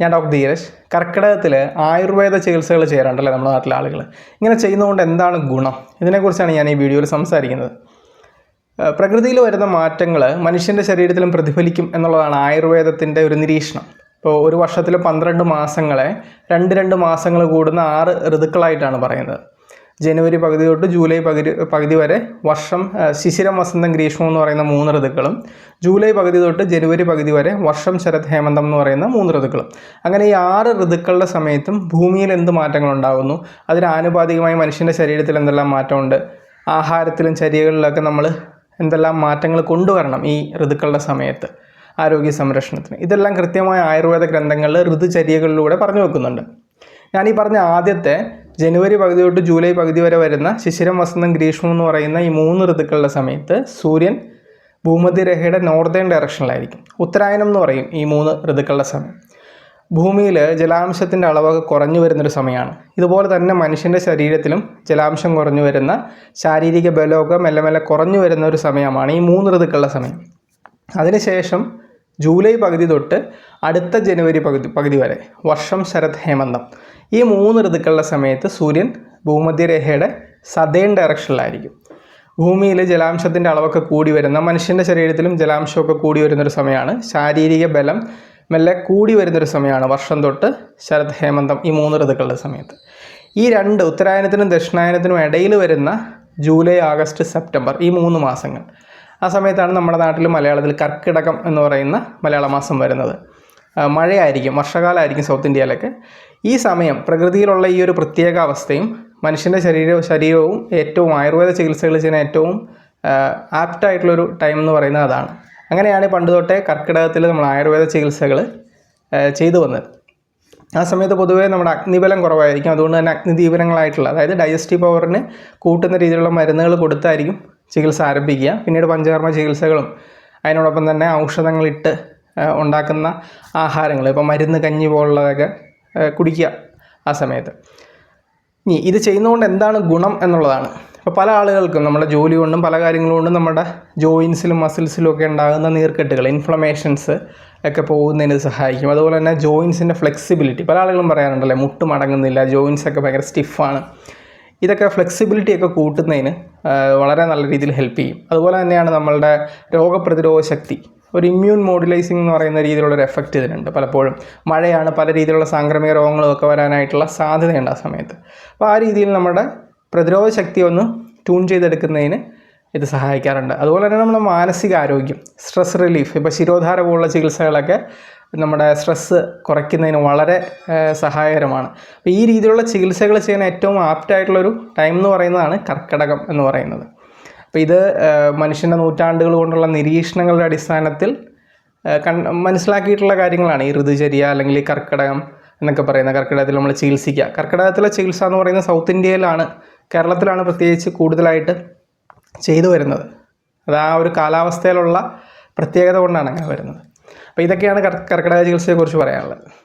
ഞാൻ ഡോക്ടർ ധീരജ്. കർക്കിടകത്തിൽ ആയുർവേദ ചികിത്സകൾ ചെയ്യാറുണ്ടല്ലേ നമ്മുടെ നാട്ടിലെ ആളുകൾ ഇങ്ങനെ ചെയ്യുന്നതുകൊണ്ട് എന്താണ് ഗുണം? ഇതിനെക്കുറിച്ചാണ് ഞാൻ ഈ വീഡിയോയിൽ സംസാരിക്കുന്നത്. പ്രകൃതിയിൽ വരുന്ന മാറ്റങ്ങൾ മനുഷ്യന്റെ ശരീരത്തിലും പ്രതിഫലിക്കും എന്നുള്ളതാണ് ആയുർവേദത്തിന്റെ ഒരു നിരീക്ഷണം. ഇപ്പോൾ ഒരു വർഷത്തിൽ പന്ത്രണ്ട് മാസങ്ങളെ രണ്ട് രണ്ട് മാസങ്ങൾ കൂടുന്ന ആറ് ഋതുക്കളായിട്ടാണ് പറയുന്നത്. ജനുവരി പകുതി തൊട്ട് ജൂലൈ പകുതി പകുതി വരെ വർഷം ശിശിരം വസന്തം ഗ്രീഷ്മം എന്ന് പറയുന്ന മൂന്ന് ഋതുക്കളും ജൂലൈ പകുതി തൊട്ട് ജനുവരി പകുതി വരെ വർഷം ശരത് ഹേമന്തം എന്ന് പറയുന്ന മൂന്ന് ഋതുക്കളും. അങ്ങനെ ഈ ആറ് ഋതുക്കളുടെ സമയത്തും ഭൂമിയിൽ എന്ത് മാറ്റങ്ങൾ ഉണ്ടാകുന്നു അതിന് ആനുപാതികമായി മനുഷ്യന്റെ ശരീരത്തിൽ എന്തെല്ലാം മാറ്റമുണ്ട്? ആഹാരത്തിലും ചര്യകളിലൊക്കെ നമ്മൾ എന്തെല്ലാം മാറ്റങ്ങൾ കൊണ്ടുവരണം ഈ ഋതുക്കളുടെ സമയത്ത്? ആരോഗ്യ സംരക്ഷണത്തിന്. ഇതെല്ലാം കൃത്യമായ ആയുർവേദ ഗ്രന്ഥങ്ങളിൽ ഋതുചര്യകളിലൂടെ പറഞ്ഞു വെക്കുന്നുണ്ട്. ഞാൻ ഈ പറഞ്ഞ ആദ്യത്തെ ജനുവരി പകുതി തൊട്ട് ജൂലൈ പകുതി വരെ വരുന്ന ശിശിരം വസന്തം ഗ്രീഷ്മം എന്ന് പറയുന്ന ഈ മൂന്ന് ഋതുക്കളുടെ സമയത്ത് സൂര്യൻ ഭൂമധ്യരേഖയുടെ നോർത്തേൺ ഡയറക്ഷനിലായിരിക്കും. ഉത്തരായനം എന്ന് പറയും ഈ മൂന്ന് ഋതുക്കളുടെ സമയം. ഭൂമിയിൽ ജലാംശത്തിന്റെ അളവൊക്കെ കുറഞ്ഞു വരുന്നൊരു സമയമാണ്. ഇതുപോലെ തന്നെ മനുഷ്യന്റെ ശരീരത്തിലും ജലാംശം കുറഞ്ഞു വരുന്ന ശാരീരിക ബലമൊക്കെ മെല്ലെ മെല്ലെ കുറഞ്ഞു വരുന്ന ഒരു സമയമാണ് ഈ മൂന്ന് ഋതുക്കളുടെ സമയം. അതിനുശേഷം ജൂലൈ പകുതി തൊട്ട് അടുത്ത ജനുവരി പകുതി പകുതി വരെ വർഷം ശരത് ഹേമന്തം. ഈ മൂന്ന് ഋതുക്കളുടെ സമയത്ത് സൂര്യൻ ഭൂമധ്യരേഖയുടെ സതേൺ ഡയറക്ഷനിലായിരിക്കും ഭൂമിയിൽ ജലാംശത്തിന്റെ അളവൊക്കെ കൂടി വരുന്ന മനുഷ്യന്റെ ശരീരത്തിലും ജലാംശമൊക്കെ കൂടി വരുന്നൊരു സമയമാണ്. ശാരീരിക ബലം മെല്ലെ കൂടി വരുന്നൊരു സമയമാണ് വർഷം തൊട്ട് ശരത് ഹേമന്തം ഈ മൂന്ന് ഋതുക്കളുടെ സമയത്ത്. ഈ രണ്ട് ഉത്തരായനത്തിനും ദക്ഷിണായനത്തിനും ഇടയിൽ വരുന്ന ജൂലൈ ആഗസ്റ്റ് സെപ്റ്റംബർ ഈ മൂന്ന് മാസങ്ങൾ. ആ സമയത്താണ് നമ്മുടെ നാട്ടിൽ മലയാളത്തിൽ കർക്കിടകം എന്ന് പറയുന്ന മലയാള മാസം വരുന്നത്. മഴയായിരിക്കും വർഷകാലമായിരിക്കും സൗത്ത് ഇന്ത്യയിലൊക്കെ. ഈ സമയം പ്രകൃതിയിലുള്ള ഈ ഒരു പ്രത്യേക അവസ്ഥയും മനുഷ്യന്റെ ശരീര ശരീരവും ഏറ്റവും ആയുർവേദ ചികിത്സകൾ ചെയ്യുന്ന ഏറ്റവും ആപ്റ്റായിട്ടുള്ളൊരു ടൈം എന്ന് പറയുന്നത് അതാണ്. അങ്ങനെയാണ് പണ്ട് തൊട്ടേ കർക്കിടകത്തിൽ നമ്മൾ ആയുർവേദ ചികിത്സകൾ ചെയ്തു വന്നത്. ആ സമയത്ത് പൊതുവേ നമ്മുടെ അഗ്നിബലം കുറവായിരിക്കും. അതുകൊണ്ട് തന്നെ അഗ്നിദീപനങ്ങളായിട്ടുള്ള അതായത് ഡൈജസ്റ്റീവ് പവറിന് കൂട്ടുന്ന രീതിയിലുള്ള മരുന്നുകൾ കൊടുത്തായിരിക്കും ചികിത്സ ആരംഭിക്കുക. പിന്നീട് പഞ്ചകർമ്മ ചികിത്സകളും അതിനോടൊപ്പം തന്നെ ഔഷധങ്ങളിട്ട് ഉണ്ടാക്കുന്ന ആഹാരങ്ങൾ ഇപ്പോൾ മരുന്ന് കഞ്ഞി പോലുള്ളതൊക്കെ കുടിക്കുക ആ സമയത്ത്. ഇനി ഇത് ചെയ്യുന്നതുകൊണ്ട് എന്താണ് ഗുണം എന്നുള്ളതാണ്. അപ്പോൾ പല ആളുകൾക്കും നമ്മുടെ ജോലി കൊണ്ടും പല കാര്യങ്ങൾ കൊണ്ടും നമ്മുടെ ജോയിൻസിലും മസിൽസിലും ഒക്കെ ഉണ്ടാകുന്ന നീർക്കെട്ടുകൾ ഇൻഫ്ലമേഷൻസ് ഒക്കെ പോകുന്നതിന് സഹായിക്കും. അതുപോലെ തന്നെ ജോയിൻസിന്റെ ഫ്ലെക്സിബിലിറ്റി പല ആളുകളും പറയാറുണ്ടല്ലേ മുട്ട് മടങ്ങുന്നില്ല ജോയിൻസ് ഒക്കെ ഭയങ്കര സ്റ്റിഫാണ് ഇതൊക്കെ ഫ്ലെക്സിബിലിറ്റി ഒക്കെ കൂട്ടുന്നതിന് വളരെ നല്ല രീതിയിൽ ഹെൽപ്പ് ചെയ്യും. അതുപോലെ തന്നെയാണ് നമ്മളുടെ രോഗപ്രതിരോധ ശക്തി. ഒരു ഇമ്മ്യൂൺ മോഡുലൈസിംഗ് എന്ന് പറയുന്ന രീതിയിലുള്ള ഒരു എഫക്റ്റ് ഇതിനുണ്ട് പലപ്പോഴും മഴയാണ് പല രീതിയിലുള്ള സാംക്രമിക രോഗങ്ങളും ഒക്കെ വരാനായിട്ടുള്ള സാധ്യതയുണ്ട് ആ സമയത്ത്. അപ്പോൾ ആ രീതിയിൽ നമ്മുടെ പ്രതിരോധ ശക്തി ഒന്ന് ട്യൂൺ ചെയ്തെടുക്കുന്നതിന് ഇത് സഹായിക്കാറുണ്ട്. അതുപോലെ തന്നെ നമ്മുടെ മാനസിക ആരോഗ്യം സ്ട്രെസ് റിലീഫ് ഇപ്പോൾ ശിരോധാര പോലുള്ള ചികിത്സകളൊക്കെ നമ്മുടെ സ്ട്രെസ്സ് കുറയ്ക്കുന്നതിന് വളരെ സഹായകരമാണ്. അപ്പോൾ ഈ രീതിയിലുള്ള ചികിത്സകൾ ചെയ്യാൻ ഏറ്റവും ആപ്റ്റായിട്ടുള്ളൊരു ടൈം എന്ന് പറയുന്നതാണ് കർക്കിടകം എന്ന് പറയുന്നത്. അപ്പോൾ ഇത് മനുഷ്യന്റെ നൂറ്റാണ്ടുകൾ കൊണ്ടുള്ള നിരീക്ഷണങ്ങളുടെ അടിസ്ഥാനത്തിൽ കൺ മനസ്സിലാക്കിയിട്ടുള്ള കാര്യങ്ങളാണ്. ഈ ഋതുചര്യ അല്ലെങ്കിൽ ഈ കർക്കിടകം എന്നൊക്കെ പറയുന്ന കർക്കിടകത്തിൽ നമ്മൾ ചികിത്സിക്കുക. കർക്കിടകത്തിലെ ചികിത്സ എന്ന് പറയുന്നത് സൗത്ത് ഇന്ത്യയിലാണ്. കേരളത്തിലാണ് പ്രത്യേകിച്ച് കൂടുതലായിട്ട് ചെയ്തു വരുന്നത്. അത് ആ ഒരു കാലാവസ്ഥയിലുള്ള പ്രത്യേകത കൊണ്ടാണ് അങ്ങനെ വരുന്നത്. അപ്പോൾ ഇതൊക്കെയാണ് കർ- കർക്കിടക ചികിത്സയെക്കുറിച്ച് പറയാനുള്ളത്.